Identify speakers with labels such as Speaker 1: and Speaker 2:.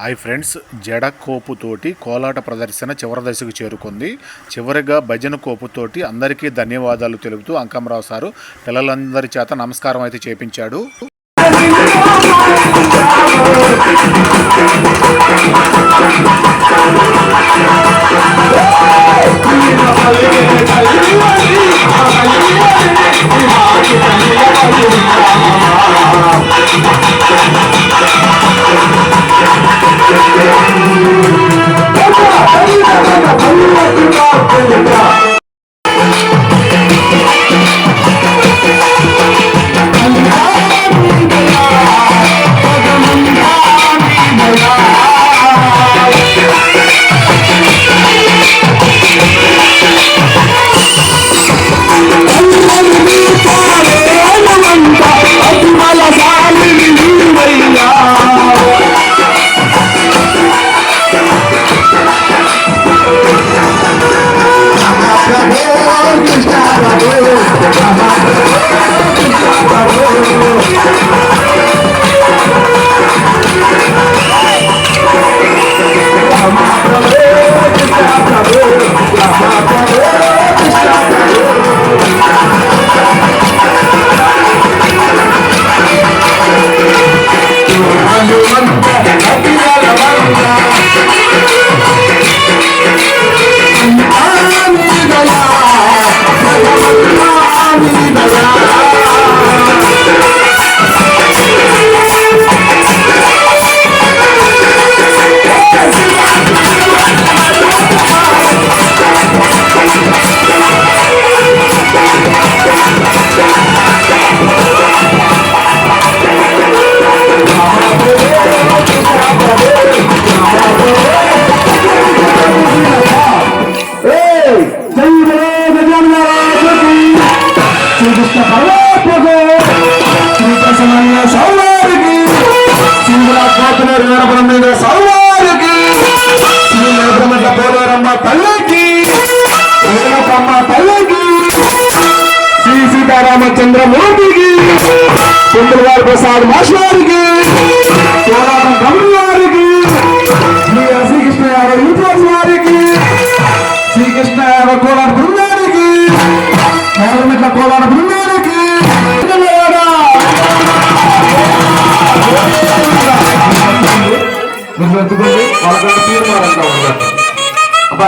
Speaker 1: Hi friends జడ కోపుతోటి కోలాట ప్రదర్శన చివరి దశకు చేరుకుంది. చివరిగా భజన కోపుతోటి అందరికీ ధన్యవాదాలు తెలుపుతూ అంకమరావు సారు పిల్లలందరి చేత నమస్కారం అయితే చేపించాడు.
Speaker 2: Thank you. పోలేరపురం మీద సౌవారికి శ్రీనగరమంట తల్లికి. తల్లికి. శ్రీ సీతారామచంద్ర చంద్రబాబు ప్రసాద్ మాస్వారికి పోరాటం కమల్ వారికి శ్రీకృష్ణ యాదవ్ యూట్యూబ్ వారికి. శ్రీకృష్ణ యాదవ్ కోలాడ బృందానికి కోలాడ బృందానికి. മുന്നോട്ട് കൊണ്ട് വളരെ തീരുമാനം ഉണ്ടാവുന്നത് അപ്പൊ